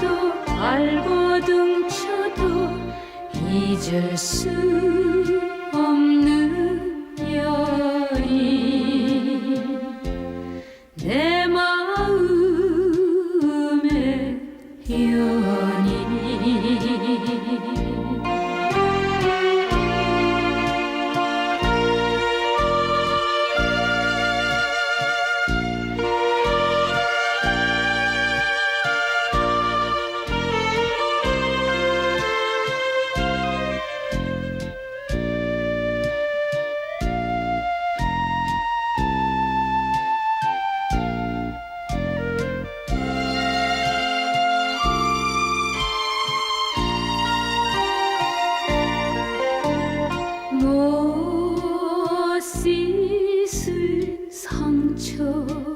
알고도 알고 둥쳐도 잊을 수 없는 별이 내 마음의 여 무엇 있을 상처?